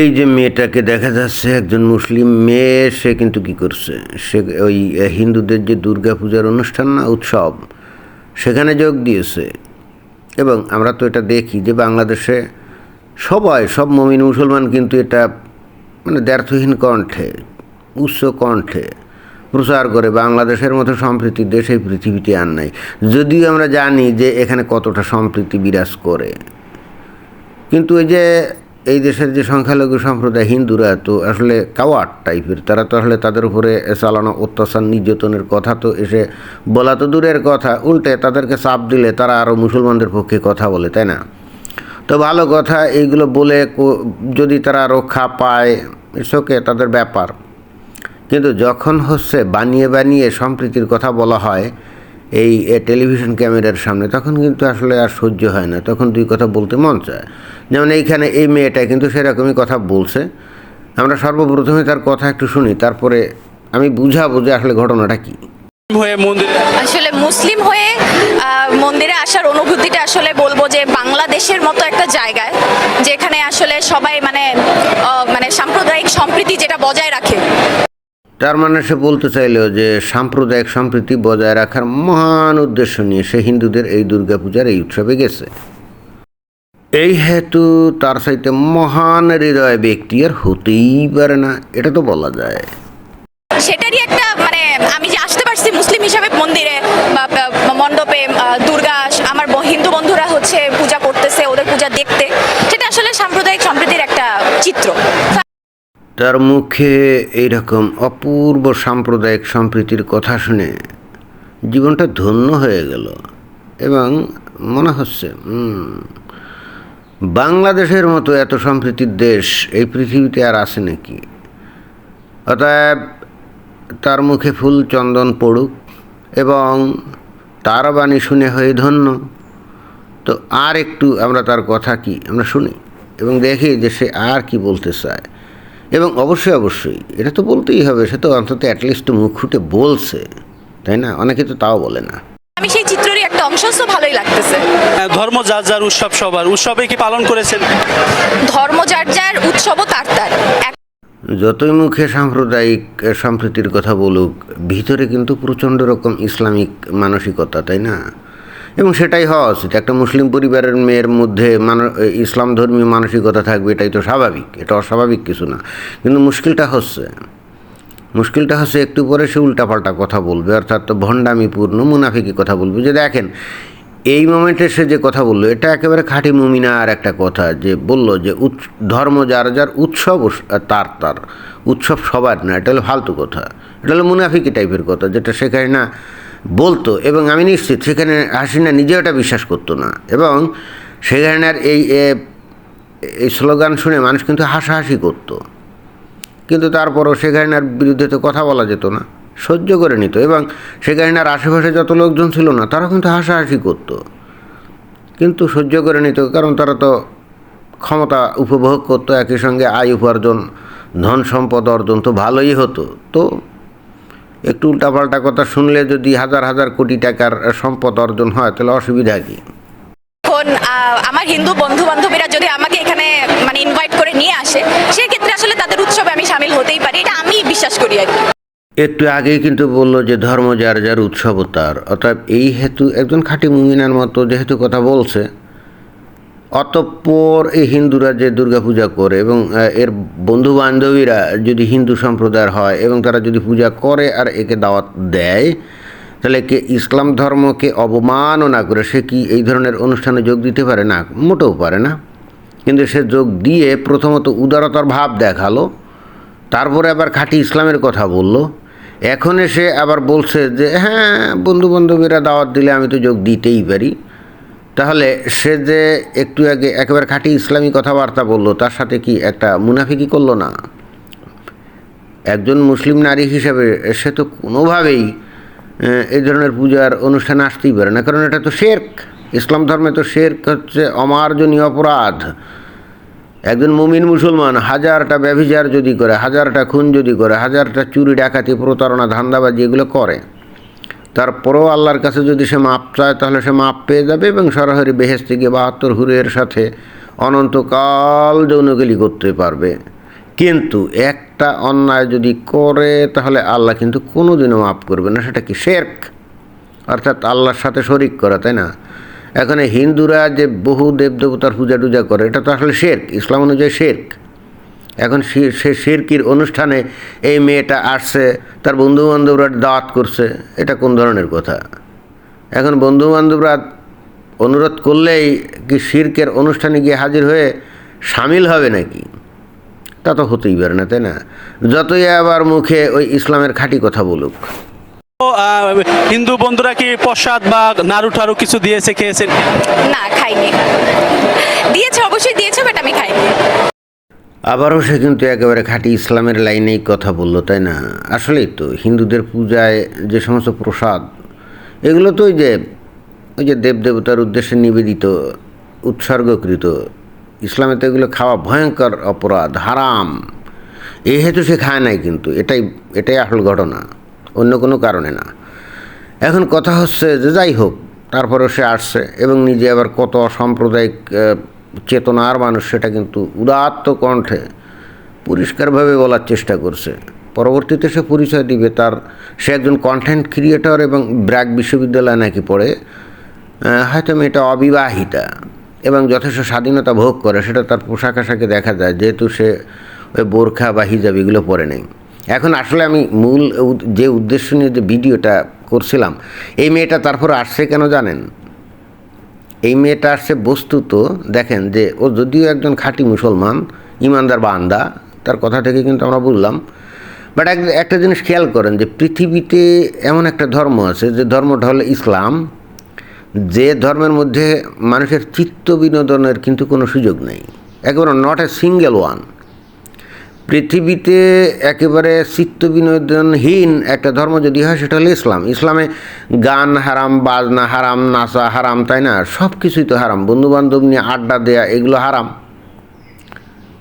এই যে মেয়েটাকে দেখা যাচ্ছে একজন মুসলিম মেয়ে, সে কিন্তু কি করছে? সে ওই হিন্দুদের যে দুর্গা পূজার অনুষ্ঠান না, উৎসব, সেখানে যোগ দিয়েছে। এবং আমরা তো এটা দেখি যে বাংলাদেশে সবাই, সব মমিন মুসলমান কিন্তু এটা মানে দ্ব্যর্থহীন কণ্ঠে, উচ্চ কণ্ঠে প্রচার করে। বাংলাদেশের মতো সম্প্রীতি দেশ পৃথিবীতে আর নাই। যদিও আমরা জানি যে এখানে কতটা সম্প্রীতি বিরাজ করে। কিন্তু এই যে এই দেশের যে সংখ্যালঘু সম্প্রদায়, হিন্দুরা তো আসলে কাওয়ার টাইপের। তারা তো আসলে তাদের উপরে চালানো অত্যাচার, নির্যাতনের কথা তো এসে বলা তো দূরের কথা, উল্টে তাদেরকে চাপ দিলে তারা আরও মুসলমানদের পক্ষে কথা বলে, তাই না? তো ভালো কথা, এইগুলো বলে যদি তারা রক্ষা পায় এসকে তাদের ব্যাপার। কিন্তু যখন হচ্ছে বানিয়ে বানিয়ে সম্প্রীতির কথা বলা হয় এই টেলিভিশন ক্যামেরার সামনে তখন কিন্তু আসলে আর সহ্য হয় না। তখন দুই কথা বলতে মন চায়। যেমন এইখানে এই মেয়েটা কিন্তু সেরকমই কথা বলছে। আমরা সর্বপ্রথমে তার কথা একটু শুনি তারপরে আমি বুঝাবো যে আসলে ঘটনাটা কী। হয়ে মন্দিরে আসলে মুসলিম হয়ে মন্দিরে আসার অনুভূতিটা আসলে বলব যে বাংলাদেশের মতো একটা জায়গায় যেখানে আসলে সবাই মানে মানে সাম্প্রদায়িক সম্প্রীতি যেটা বজায় রাখে। তার মানে সে বলতে চাইলো যে সাম্প্রদায়িক সম্প্রীতি বজায় রাখার মহান উদ্দেশ্য নিয়ে সে হিন্দুদের এই দুর্গাপূজার এই উৎসবে গেছে। এই হেতু তার সাথে মহান হৃদয় ব্যক্তি আর হতেই পারে না, এটা তো বলা যায়। সেটারই একটা মানে আমি যে আসতে পারছি মুসলিম হিসাবে মন্দিরে বা মণ্ডপে দুর্গা, আমার হিন্দু বন্ধুরা হচ্ছে পূজা করতেছে, ওদের পূজা দেখতে, সেটা আসলে সাম্প্রদায়িক সম্প্রীতির একটা চিত্র। তার মুখে এইরকম অপূর্ব সাম্প্রদায়িক সম্প্রীতির কথা শুনে জীবনটা ধন্য হয়ে গেল এবং মনে হচ্ছে বাংলাদেশের মতো এত সম্প্রীতির দেশ এই পৃথিবীতে আর আছে নাকি? অতএব তার মুখে ফুল চন্দন পড়ুক এবং তার বাণী শুনে হয়ে ধন্য। তো আর একটু আমরা তার কথা কি আমরা শুনি এবং দেখি যে সে আর কি বলতে চায়। এবং অবশ্যই অবশ্যই এটা তো বলতেই হবে সে তো অন্তত অ্যাটলিস্ট মুখ ফুটে বলছে তাই না? অনেকে তো তাও বলে না। আমি সেই চিত্রেরই একটা অংশ তো ভালোই লাগতেছে। ধর্ম যার যার উৎসব সবার উৎসবে কি পালন করেছেন? ধর্ম যার যার উৎসবও তার তার। যতই মুখে সাম্প্রদায়িক সম্প্রীতির কথা বলুক ভিতরে কিন্তু প্রচণ্ড রকম ইসলামিক মানসিকতা তাই না? এবং সেটাই হওয়া উচিত। একটা মুসলিম পরিবারের মেয়ের মধ্যে মান ইসলাম ধর্মী মানসিকতা থাকবে, এটাই তো স্বাভাবিক। এটা অস্বাভাবিক কিছু না। কিন্তু মুশকিলটা হচ্ছে মুশকিলটা হচ্ছে একটু পরে সে উল্টাপাল্টা কথা বলবে, অর্থাৎ ভণ্ডামিপূর্ণ, মুনাফিকি কথা বলবে। যে দেখেন, এই মোমেন্টে সে যে কথা বলল, এটা একেবারে খাঁটি মুমিনার একটা কথা যে বলল যে ধর্ম যার যার উৎসব তার তার। উৎসব সবার না, এটা হলো ফালতু কথা। এটা হলো মুনাফিকি টাইপের কথা, যেটা সেখানে না বলতো, এবং আমি নিশ্চিত সেখানে হাসিনা নিজেও এটা বিশ্বাস করতো না। এবং সেখানে আর এই এই স্লোগান শুনে মানুষ কিন্তু হাসাহাসি করতো। কিন্তু তারপরও শেখারিনার বিরুদ্ধে তো কথা বলা যেত না, সহ্য করে নিত। এবং শেখারিনার আশেপাশে যত লোকজন ছিল না, তারা কিন্তু হাসাহাসি করতো। কিন্তু সহ্য করে নিত, কারণ তারা তো ক্ষমতা উপভোগ করতো, একই সঙ্গে আয় উপার্জন, ধন সম্পদ অর্জন তো ভালোই হতো। তো একটু উল্টাপাল্টা কথা শুনলে যদি হাজার হাজার কোটি টাকার সম্পদ অর্জন হয় তাহলে অসুবিধা কি? এখন আমার হিন্দু বন্ধু বান্ধবীরা যদি আমাকে এখানে মানে ইনভাইট করে নিয়ে আসে সেক্ষেত্রে আসলে তাদের উৎসবে আমি সামিল হতেই পারি। এটা আমি বিশ্বাস করি আর কি। একটু আগেই কিন্তু বলল যে ধর্ম যার যার উৎসব তার অর্থাৎ এই হেতু একজন খাঁটি মুমিনার মতো যেহেতু কথা বলছে অতঃপর এই হিন্দুরা যে দুর্গাপূজা করে এবং এর বন্ধু বান্ধবীরা যদি হিন্দু সম্প্রদায়ের হয় এবং তারা যদি পূজা করে আর একে দাওয়াত দেয়, তাহলে কে ইসলাম ধর্মকে অবমাননা করে, সে কি এই ধরনের অনুষ্ঠানে যোগ দিতে পারে? না, মোটেও পারে না। কিন্তু সে যোগ দিয়ে প্রথমত উদারতার ভাব দেখাল, তারপরে আবার খাঁটি ইসলামের কথা বলল। এখন এসে আবার বলছে যে হ্যাঁ বন্ধু বান্ধবীরা দাওয়াত দিলে আমি তো যোগ দিতেই পারি। তাহলে সে যে একটু আগে একেবারে খাঁটি ইসলামী কথাবার্তা বলল, তার সাথে কি একটা মুনাফিকি করল না? একজন মুসলিম নারী হিসেবে সে তো কোনোভাবেই এই ধরনের পূজার অনুষ্ঠানে আসতেই পারে না। কারণ এটা তো শেরক। ইসলাম ধর্মে তো শেরক হচ্ছে অমার্জনীয় অপরাধ। একজন মুমিন মুসলমান হাজারটা ব্যভিচার যদি করে, হাজারটা খুন যদি করে, হাজারটা চুরি, ডাকাতি, প্রতারণা, ধান্দাবাজি এগুলো করে। তারপরেও আল্লাহর কাছে যদি সে মাপ চায়, তাহলে সে মাপ পেয়ে যাবে এবং সরাসরি বেহেস্তে গিয়ে বাহাত্তর হুরের সাথে অনন্তকাল যৌনগেলি করতে পারবে। কিন্তু একটা অন্যায় যদি করে, তাহলে আল্লাহ কিন্তু কোনোদিনও মাফ করবে না। সেটা কি শেরক? অর্থাৎ আল্লাহর সাথে শরিক করা, তাই না? এখানে হিন্দুরা যে বহু দেবদেবতার পূজা টুজা করে, এটা তো আসলে শেরক। ইসলাম অনুযায়ী শেরক। এখন সে- শিরকির অনুষ্ঠানে এই মেয়েটা আসছে তার বন্ধু বান্ধবরা দাওয়াত করছে এটা কোন ধরনের কথা? এখন বন্ধু বান্ধবরা অনুরোধ করলেই কি শিরকের অনুষ্ঠানে গিয়ে হাজির হয়ে সামিল হবে নাকি? তা তো হতেই পারে না তাই না? যতই আবার মুখে ওই ইসলামের খাঁটি কথা বলুক। হিন্দু বন্ধুরা কি প্রসাদ বা নাড়ু টাড়ু কিছু দিয়েছে খেয়েছেন না খাইনি। দিয়েছে অবশ্যই দিয়েছে বাট আমি খাইনি। আবারও সে কিন্তু একেবারে খাঁটি ইসলামের লাইনেই কথা বলল তাই না? আসলেই তো হিন্দুদের পূজায় যে সমস্ত প্রসাদ এগুলো তো ওই যে ওই যে দেবদেবতার উদ্দেশ্যে নিবেদিত উৎসর্গকৃত ইসলামে তো এগুলো খাওয়া ভয়ঙ্কর অপরাধ হারাম। এই হেতু সে খায় নাই কিন্তু এটাই এটাই আসল ঘটনা অন্য কোনো কারণে না। এখন কথা হচ্ছে যে যাই হোক তারপরেও সে আসছে এবং নিজে আবার কত সাম্প্রদায়িক আহ, চেতনার মানুষ সেটা কিন্তু উদাত্ত কণ্ঠে পরিষ্কারভাবে বলার চেষ্টা করছে। পরবর্তীতে সে পরিচয় দিবে তার, সে একজন কন্টেন্ট ক্রিয়েটর এবং ব্র্যাক বিশ্ববিদ্যালয়ে নাকি পড়ে হয়তো মেয়েটা অবিবাহিতা এবং যথেষ্ট স্বাধীনতা ভোগ করে, সেটা তার পোশাক আশাকে দেখা যায়, যেহেতু সে ওই বোরখা বা হিজাব এগুলো পরে নেই। এখন আসলে আমি মূল যে উদ্দেশ্য নিয়ে যে ভিডিওটা করছিলাম, এই মেয়েটা তারপর আসছে কেন জানেন? এই মেয়েটা আসছে বস্তুত, দেখেন যে ও যদিও একজন খাঁটি মুসলমান, ইমানদার বা আন্দা, তার কথা থেকে কিন্তু আমরা বললাম। বাট এক, একটা জিনিস খেয়াল করেন যে পৃথিবীতে এমন একটা ধর্ম আছে, যে ধর্মটা হলো ইসলাম। যে ধর্মের মধ্যে মানুষের চিত্ত বিনোদনের কিন্তু কোনো সুযোগ নেই। একেবারে নট এ সিঙ্গেল ওয়ান পৃথিবীতে একেবারে চিত্ত বিনোদনহীন একটা ধর্ম যদি হয়, সেটা হলো ইসলাম। ইসলামে গান হারাম, বাজনা হারাম, নাচা হারাম, তাই না? সব কিছুই তো হারাম। বন্ধুবান্ধব নিয়ে আড্ডা দেয়া, এগুলো হারাম।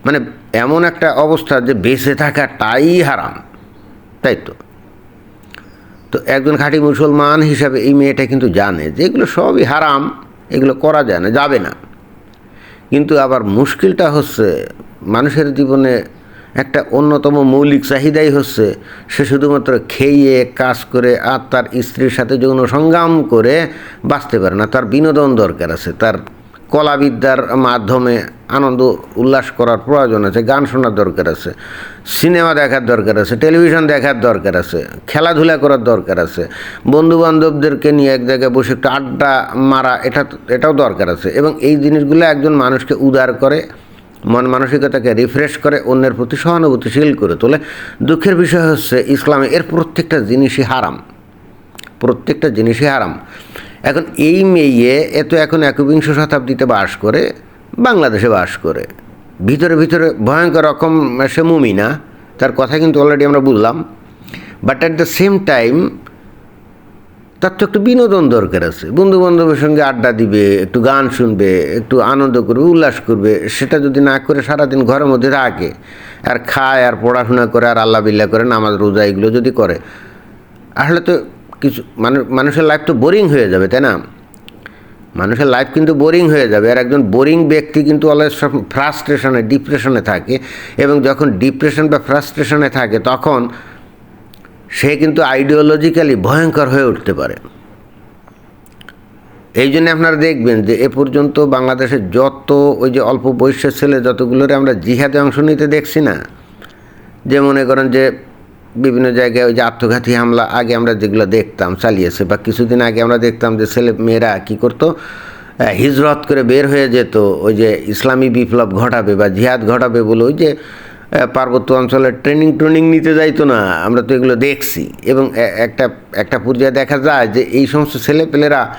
মানে এমন একটা অবস্থা যে বেঁচে থাকাটাই হারাম। তাই তো? তো একজন খাঁটি মুসলমান হিসাবে এই মেয়েটা কিন্তু জানে যে এগুলো সবই হারাম, এগুলো করা যায় না, যাবে না। কিন্তু আবার মুশকিলটা হচ্ছে, মানুষের জীবনে একটা অন্যতম মৌলিক চাহিদাই হচ্ছে সে শুধুমাত্র খেয়ে, কাজ করে আর তার স্ত্রীর সাথে যৌন সংগ্রাম করে বাঁচতে পারে না। তার বিনোদন দরকার আছে। তার কলাবিদ্যার মাধ্যমে আনন্দ উল্লাস করার প্রয়োজন আছে, গান শোনার দরকার আছে, সিনেমা দেখার দরকার আছে, টেলিভিশন দেখার দরকার আছে, খেলাধুলা করার দরকার আছে বন্ধু বান্ধবদেরকে নিয়ে এক জায়গায় বসে একটু আড্ডা মারা, এটা, এটাও দরকার আছে। এবং এই জিনিসগুলো একজন মানুষকে উদার করে মন মানসিকতাকে রিফ্রেশ করে, অন্যের প্রতি সহানুভূতিশীল করে তোলে। দুঃখের বিষয় হচ্ছে, ইসলামে এর প্রত্যেকটা জিনিসই হারাম। প্রত্যেকটা জিনিসই হারাম। এখন এই মেয়ে এত এখন একবিংশ শতাব্দীতে বাস করে, বাংলাদেশে বাস করে। ভিতরে ভিতরে ভয়ঙ্কর রকম সে মুমিনা, তার কথা কিন্তু অলরেডি আমরা বললাম but at the same time তার তো একটু বিনোদন দরকার আছে। বন্ধু বান্ধবের সঙ্গে আড্ডা দিবে, একটু গান শুনবে, একটু আনন্দ করবে, উল্লাস করবে, সেটা যদি না করে সারাদিন ঘরের মধ্যে থাকে, আর খায়, আর পড়াশোনা করে, আর আল্লাহ বিল্লাহ করে, নামাজ, রোজা এগুলো যদি করে, আসলে তো কিছু মানুষ মানুষের লাইফ তো বোরিং হয়ে যাবে, তাই না? মানুষের লাইফ কিন্তু বোরিং হয়ে যাবে, আর একজন বোরিং ব্যক্তি কিন্তু অলওয়েজ ফ্রাস্ট্রেশনে ডিপ্রেশনে থাকে, এবং যখন ডিপ্রেশন বা ফ্রাস্ট্রেশনে থাকে, তখন সে কিন্তু আইডিওলজিক্যালি ভয়ঙ্কর হয়ে উঠতে পারে। এই জন্য আপনারা দেখবেন যে এ পর্যন্ত বাংলাদেশের যত ওই যে অল্প বয়সের ছেলে যতগুলোরে আমরা জিহাদে অংশ নিতে দেখছি না, যে মনে করেন যে বিভিন্ন জায়গায় ওই যে আত্মঘাতী হামলা আগে আমরা যেগুলো দেখতাম চালিয়েছে বা কিছুদিন আগে আমরা দেখতাম যে ছেলে মেয়েরা কী করতো হিজরত করে বের হয়ে যেত, ওই যে ইসলামী বিপ্লব ঘটাবে বা জিহাদ ঘটাবে বলে ওই যে পার্বত্য অঞ্চলে ট্রেনিং ট্রেনিং নিতে যাইতো না। আমরা তো এগুলো দেখছি। এবং একটা একটা পর্যায়ে দেখা যায় যে এই সমস্ত ছেলেপেলেরা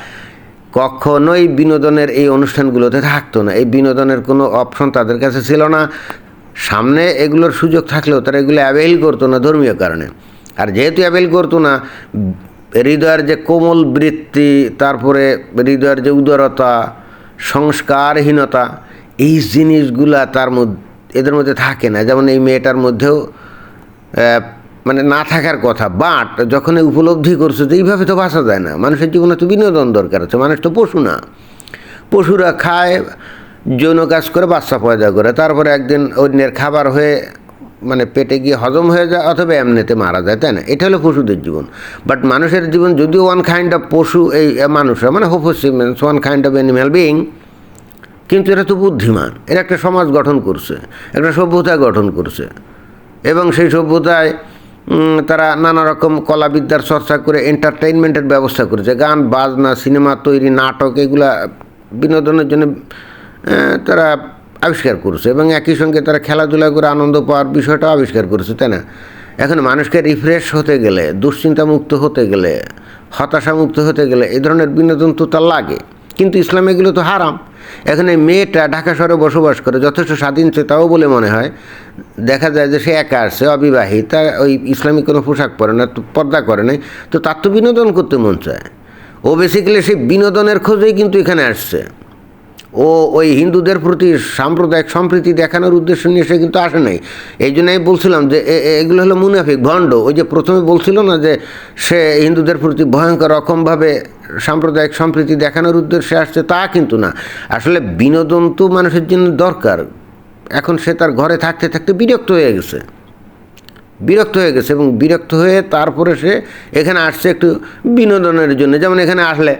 কখনোই বিনোদনের এই অনুষ্ঠানগুলোতে থাকতো না। এই বিনোদনের কোনো অপশন তাদের কাছে ছিল না। সামনে এগুলোর সুযোগ থাকলেও তারা এগুলো অ্যাভেল করতো না ধর্মীয় কারণে। আর যেহেতু অ্যাভেল করতো না, হৃদয়ের যে কোমল বৃত্তি, তারপরে হৃদয়ের যে উদারতা, সংস্কারহীনতা, এই জিনিসগুলা তার মধ্যে এদের মধ্যে থাকে না। যেমন এই মেয়েটার মধ্যেও মানে না থাকার কথা বাট যখন উপলব্ধি করছে যে এইভাবে তো বাঁচা যায় না, মানুষের জীবনে তো বিনোদন দরকার আছে, মানুষ তো পশু না। পশুরা খায়, যৌন কাজ করে, বাচ্চা পয়দা করে, তারপরে একদিন অন্যের খাবার হয়ে মানে পেটে গিয়ে হজম হয়ে যায়, অথবা এমনিতে মারা যায়, তাই না? এটা হলো পশুদের জীবন। বাট মানুষের জীবন যদিও ওয়ান কাইন্ড অফ পশু, এই, মানুষরা মানে হোপোসিমেন্স one kind of animal being কিন্তু এরা তো বুদ্ধিমান। এরা একটা সমাজ গঠন করছে, একটা সভ্যতা গঠন করছে। এবং সেই সভ্যতায় তারা নানা রকম কলাবিদ্যার চর্চা করে এন্টারটেইনমেন্টের ব্যবস্থা করেছে। গান, বাজনা, সিনেমা তৈরি, নাটক, এগুলা বিনোদনের জন্য তারা আবিষ্কার করেছে। এবং একই সঙ্গে তারা খেলাধুলা করে আনন্দ পাওয়ার বিষয়টাও আবিষ্কার করেছে, তাই না? এখন মানুষকে রিফ্রেশ হতে গেলে দুশ্চিন্তা মুক্ত হতে গেলে হতাশা মুক্ত হতে গেলে এই ধরনের বিনোদন তো তার লাগে। কিন্তু ইসলাম এগুলো তো হারাম। এখানে মেয়েটা ঢাকা শহরে বসবাস করে, যথেষ্ট স্বাধীন তাও বলে মনে হয়। দেখা যায় যে সে একা আসছে অবিবাহিতা, ওই ইসলামিক কোনো পোশাক পরে না, তো পর্দা করে নাই। তো তার তো বিনোদন করতে মন চায়। ও বেসিক্যালি সেই বিনোদনের খোঁজেই কিন্তু এখানে আসছে। ও ওই হিন্দুদের প্রতি সাম্প্রদায়িক সম্প্রীতি দেখানোর উদ্দেশ্য নিয়ে সে কিন্তু আসে নাই। এই জন্য আমি বলছিলাম যে এগুলো হলো মুনাফিক, ভণ্ড। ওই যে প্রথমে বলছিল না যে সে হিন্দুদের প্রতি ভয়ঙ্কর রকমভাবে সাম্প্রদায়িক সম্প্রীতি দেখানোর উদ্দেশ্যে আসছে, তা কিন্তু না। আসলে বিনোদন তো মানুষের জন্য দরকার। এখন সে তার ঘরে থাকতে থাকতে বিরক্ত হয়ে গেছে। বিরক্ত হয়ে গেছে এবং বিরক্ত হয়ে তারপরে সে এখানে আসছে একটু বিনোদনের জন্য। যেমন এখানে আসলে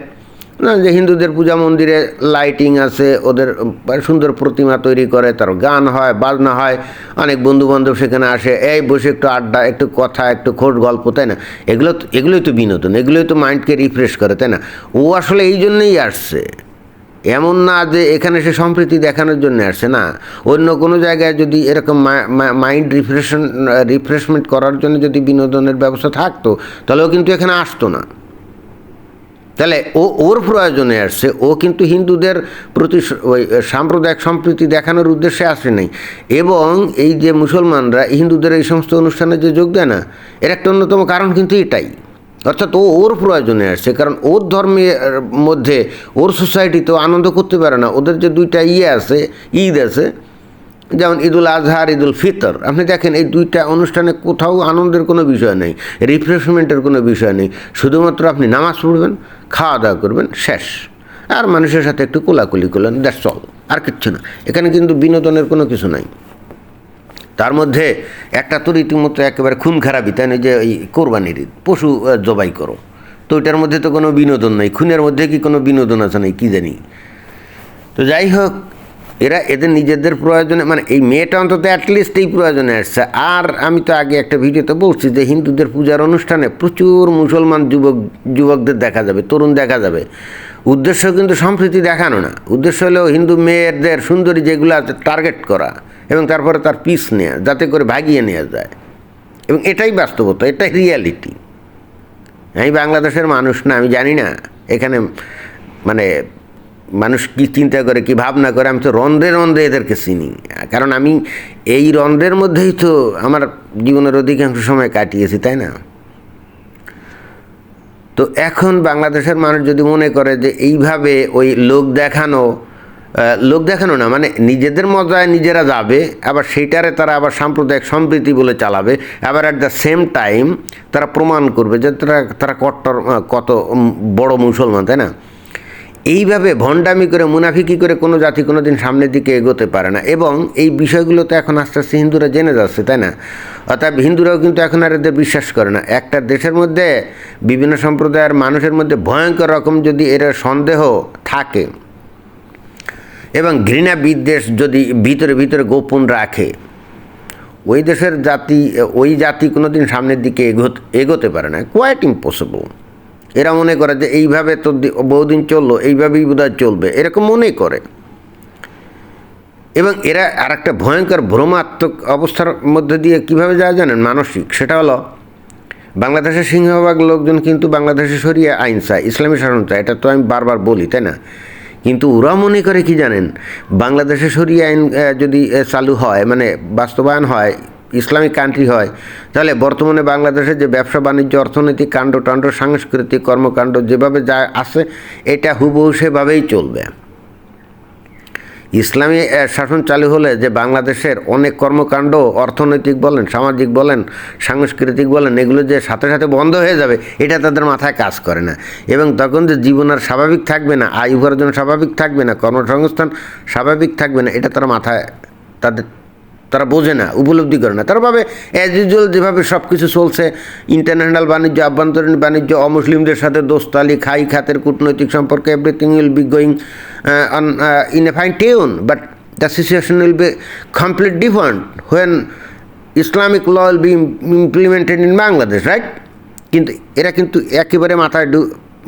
যে হিন্দুদের পূজা মন্দিরে লাইটিং আছে, ওদের সুন্দর প্রতিমা তৈরি করে তার গান হয়, বাজনা হয়, অনেক বন্ধু বান্ধব সেখানে আসে, এই বসে একটু আড্ডা, একটু কথা, একটু খোট গল্প, তাই না? এগুলো তো- এগুলোই তো বিনোদন, এগুলোই তো মাইন্ডকে রিফ্রেশ করে, তাই না? ও আসলে এই জন্যই আসছে। এমন না যে এখানে সে সম্প্রীতি দেখানোর জন্য আসছে, না। অন্য কোনো জায়গায় যদি এরকম মাইন্ড রিফ্রেশন রিফ্রেশমেন্ট করার জন্য যদি বিনোদনের ব্যবস্থা থাকতো তাহলে ও কিন্তু এখানে আসতো না। তাহলে ও, ওর প্রয়োজনে আসছে ও কিন্তু হিন্দুদের প্রতি ওই সাম্প্রদায়িক সম্প্রীতি দেখানোর উদ্দেশ্যে আসে নাই। এবং এই যে মুসলমানরা হিন্দুদের এই সমস্ত অনুষ্ঠানে যে যোগ দেয় না, এর একটা অন্যতম কারণ কিন্তু এটাই। অর্থাৎ ও, ওর প্রয়োজনে আসছে কারণ ওর ধর্মের মধ্যে, ওর সোসাইটি তো আনন্দ করতে পারে না। ওদের যে দুইটা ইয়ে আছে, ঈদ আছে যেমন ঈদুল আজহার ঈদুল ফিতর। আপনি দেখেন এই দুইটা অনুষ্ঠানে কোথাও আনন্দের কোনো বিষয় নেই রিফ্রেশমেন্টের কোনো বিষয় নেই। শুধুমাত্র আপনি নামাজ পড়বেন খাওয়া দাওয়া করবেন, শেষ। আর মানুষের সাথে একটু কোলাকুলি করলেন দ্যাটস অল আর কিচ্ছু না। এখানে কিন্তু বিনোদনের কোনো কিছু নাই। তার মধ্যে একটা তো রীতিমতো একেবারে খুন খারাপই, তাই যে ওই কোরবানির ঈদ, পশু জবাই করো। তো ওইটার মধ্যে তো কোনো বিনোদন নেই। খুনের মধ্যে কি কোনো বিনোদন আছে নাই, কী জানি। তো যাই হোক এরা এদের নিজেদের প্রয়োজনে মানে এই মেয়েটা অন্তত অ্যাটলিস্ট এই প্রয়োজনে আসছে। আর আমি তো আগে একটা ভিডিওতে বলছি যে হিন্দুদের পূজার অনুষ্ঠানে প্রচুর মুসলমান যুবক, যুবকদের দেখা যাবে, তরুণ দেখা যাবে। উদ্দেশ্য কিন্তু সম্প্রীতি দেখানো না। উদ্দেশ্য হলো হিন্দু মেয়েদের সুন্দরী যেগুলো আছে টার্গেট করা এবং তারপরে তার পিস নেওয়া যাতে করে ভাগিয়ে নেওয়া যায়। এবং এটাই বাস্তবতা, এটাই রিয়ালিটি আমি বাংলাদেশের মানুষ না, আমি জানি না এখানে মানে মানুষ কি চিন্তা করে, কি ভাবনা করে, আমি তো রন্ধ্রে রন্ধ্রে এদেরকে চিনি। কারণ আমি এই রন্ধ্রের মধ্যেই তো আমার জীবনের অধিকাংশ সময় কাটিয়েছি, তাই না? তো এখন বাংলাদেশের মানুষ যদি মনে করে যে এইভাবে ওই লোক দেখানো লোক দেখানো না মানে নিজেদের মজায় নিজেরা যাবে, আবার সেইটারে তারা আবার সাম্প্রদায়িক সম্প্রীতি বলে চালাবে, আবার অ্যাট দ্য সেম টাইম তারা প্রমাণ করবে যে তারা তারা কট্টর কত বড় মুসলমান, তাই না? এইভাবে ভণ্ডামি করে, মুনাফিকি করে কোনো জাতি কোনো দিন সামনের দিকে এগোতে পারে না। এবং এই বিষয়গুলো তো এখন আস্তে আস্তে হিন্দুরা জেনে যাচ্ছে, তাই না? অর্থাৎ হিন্দুরাও কিন্তু এখন আর এদের বিশ্বাস করে না। একটা দেশের মধ্যে বিভিন্ন সম্প্রদায়ের মানুষের মধ্যে ভয়ঙ্কর রকম যদি এর সন্দেহ থাকে, এবং ঘৃণা বিদ্বেষ যদি ভিতরে ভিতরে গোপন রাখে, ওই দেশের জাতি, ওই জাতি কোনো দিন সামনের দিকে এগোতে এগোতে পারে না। কোয়াইট ইম্পসিবল এরা মনে করে যে এইভাবে তো বহুদিন চলল, এইভাবেই বোধহয় চলবে। এরকম মনে করে। এবং এরা আর একটা ভয়ঙ্কর ভ্রমাত্মক অবস্থার মধ্যে দিয়ে কীভাবে যায় জানেন? মানসিক। সেটা হলো, বাংলাদেশের সিংহভাগ লোকজন কিন্তু বাংলাদেশে সরিয়ে আইন চায়, ইসলামী শাসন চায়। এটা তো আমি বারবার বলি, তাই না? কিন্তু ওরা মনে করে কি জানেন? বাংলাদেশে সরিয়ে আইন যদি চালু হয় মানে বাস্তবায়ন হয় ইসলামিক কান্ট্রি হয়, তাহলে বর্তমানে বাংলাদেশে যে ব্যবসা, বাণিজ্য অর্থনৈতিক কাণ্ড, টাণ্ড, সাংস্কৃতিক কর্মকাণ্ড যেভাবে যা আছে, এটা হুবহু সেভাবেই চলবে। ইসলামী শাসন চালু হলে যে বাংলাদেশের অনেক কর্মকাণ্ড, অর্থনৈতিক বলেন, সামাজিক বলেন, সাংস্কৃতিক বলেন, এগুলো যে সাথে সাথে বন্ধ হয়ে যাবে, এটা তাদের মাথায় কাজ করে না। এবং তখন যে জীবন আর স্বাভাবিক থাকবে না, আয় উপার্জন স্বাভাবিক থাকবে না, কর্মসংস্থান স্বাভাবিক থাকবে না, এটা তারা মাথায়, তাদের তারা বোঝে না, উপলব্ধি করে না। তারা ভাবে অ্যাজ ইউজুয়াল যেভাবে সব কিছু চলছে ইন্টারন্যাশনাল বাণিজ্য, আভ্যন্তরীণ বাণিজ্য, অমুসলিমদের সাথে দোস্তালি, খাই, খাতের কূটনৈতিক সম্পর্কে everything will be going on in a fine tune but the situation will be complete different when Islamic law will be implemented in Bangladesh right কিন্তু এরা কিন্তু একেবারে মাথায়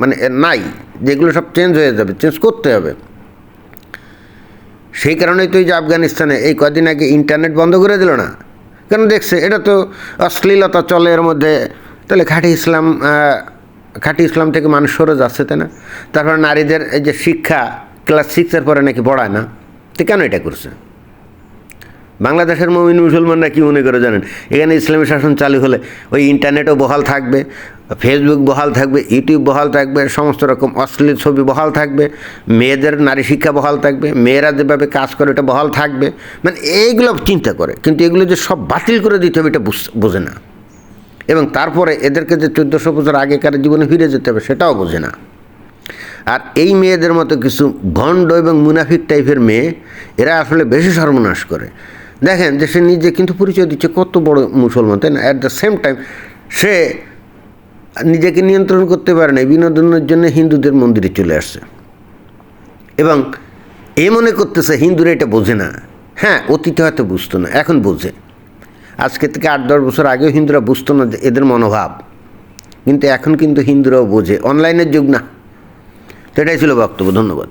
মানে নাই, যেগুলো সব চেঞ্জ হয়ে যাবে চেঞ্জ করতে হবে। সেই কারণেই তো এই যে আফগানিস্তানে এই কদিন আগে ইন্টারনেট বন্ধ করে দিল না। কেন দেখছে? এটা তো অশ্লীলতা চলে এর মধ্যে। তাহলে খাঁটি ইসলাম খাঁটি ইসলাম থেকে মানুষ সরে যাচ্ছে, তাই না? তারপর নারীদের এই যে শিক্ষা, ক্লাস সিক্সের পরে নাকি পড়ায় না। তো কেন এটা করছে? বাংলাদেশের মমিন মুসলমানরা কি মনে করে জানেন? এখানে ইসলামী শাসন চালু হলে ওই ইন্টারনেটও বহাল থাকবে। ফেসবুক বহাল থাকবে ইউটিউব বহাল থাকবে, সমস্ত রকম অশ্লীল ছবি বহাল থাকবে, মেয়েদের নারী শিক্ষা বহাল থাকবে, মেয়েরা যেভাবে কাজ করে এটা বহাল থাকবে মানে এইগুলো চিন্তা করে, কিন্তু এগুলো যে সব বাতিল করে দিতে হবে এটা বোঝে না। এবং তারপরে এদেরকে যে চোদ্দোশো বছর আগেকার জীবনে ফিরে যেতে হবে সেটাও বোঝে না। আর এই মেয়েদের মতো কিছু ভণ্ড এবং মুনাফিক টাইপের মেয়ে, এরা আসলে বেশি সর্বনাশ করে। দেখেন যে সে নিজে কিন্তু পরিচয় দিচ্ছে কত বড় মুসলমান, তাই না? অ্যাট দ্য সেম টাইম সে নিজেকে নিয়ন্ত্রণ করতে পারে না বিনোদনের জন্য হিন্দুদের মন্দিরে চলে আসছে। এবং এ মনে করতেছে, হিন্দুরা এটা বোঝে না। হ্যাঁ অতীতে হয়তো বুঝতো না, এখন বোঝে। আজকে থেকে আট, দশ বছর আগেও হিন্দুরা বুঝতো না এদের মনোভাব। কিন্তু এখন কিন্তু হিন্দুরাও বোঝে। অনলাইনের যুগ না। এটাই ছিল বক্তব্য, ধন্যবাদ।